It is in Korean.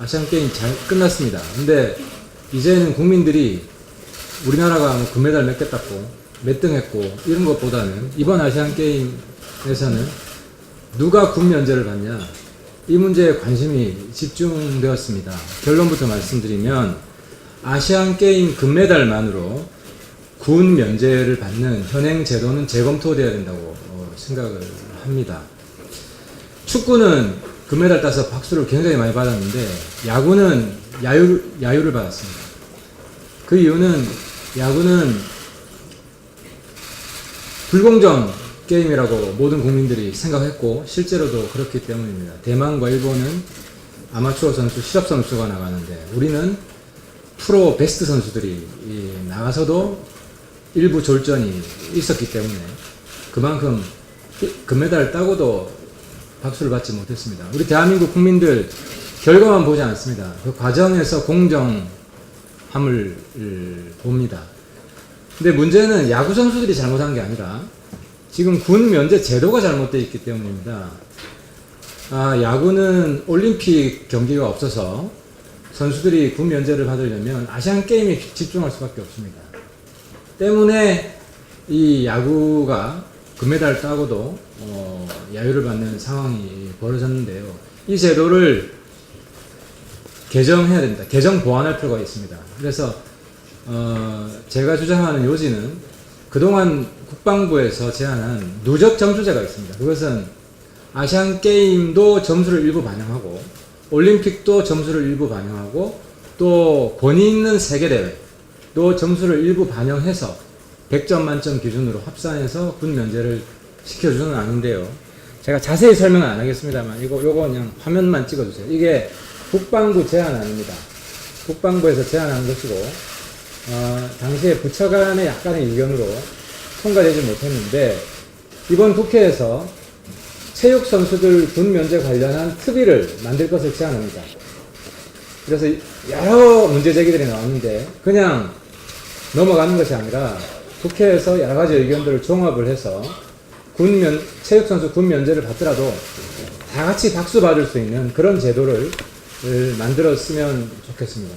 아시안 게임 잘 끝났습니다. 근데 이제는 국민들이 우리나라가 뭐 금메달 몇 개 땄고 몇 등 했고 이런 것보다는 이번 아시안 게임에서는 누가 군 면제를 받냐 이 문제에 관심이 집중되었습니다. 결론부터 말씀드리면 아시안 게임 금메달만으로 군 면제를 받는 현행 제도는 재검토되어야 된다고 어, 생각을 합니다. 축구는 금메달 따서 박수를 굉장히 많이 받았는데 야구는 야유, 야유를 받았습니다. 그 이유는 야구는 불공정 게임이라고 모든 국민들이 생각했고 실제로도 그렇기 때문입니다. 대만과 일본은 아마추어 선수, 실업 선수가 나가는데 우리는 프로 베스트 선수들이 이 나가서도 일부 졸전이 있었기 때문에 그만큼 금메달을 따고도 박수를 받지 못했습니다. 우리 대한민국 국민들 결과만 보지 않습니다. 그 과정에서 공정함을 봅니다. 근데 문제는 야구 선수들이 잘못한 게 아니라 지금 군 면제 제도가 잘못되어 있기 때문입니다. 아, 야구는 올림픽 경기가 없어서 선수들이 군 면제를 받으려면 아시안 게임에 집중할 수밖에 없습니다. 때문에 이 야구가 금메달을 따고도 어, 야유를 받는 상황이 벌어졌는데요. 이 제도를 개정해야 됩니다. 개정 보완할 필요가 있습니다. 그래서 어, 제가 주장하는 요지는 그동안 국방부에서 제안한 누적 점수제가 있습니다. 그것은 아시안 게임도 점수를 일부 반영하고 올림픽도 점수를 일부 반영하고 또 권위 있는 세계 대회 도 점수를 일부 반영해서 100점 만점 기준으로 합산해서 군 면제를 시켜주는 아닌데요. 제가 자세히 설명은 안 하겠습니다만 이거 요거 그냥 화면만 찍어주세요. 이게 국방부 제안 아닙니다. 국방부에서 제안한 것이고 어, 당시에 부처 간의 약간의 의견으로 통과되지 못했는데 이번 국회에서 체육 선수들 군 면제 관련한 특위를 만들 것을 제안합니다. 그래서 여러 문제 제기들이 나왔는데 그냥 넘어가는 것이 아니라 국회에서 여러 가지 의견들을 종합을 해서 군면 체육선수 군 면제를 받더라도 다 같이 박수 받을 수 있는 그런 제도를 만들었으면 좋겠습니다.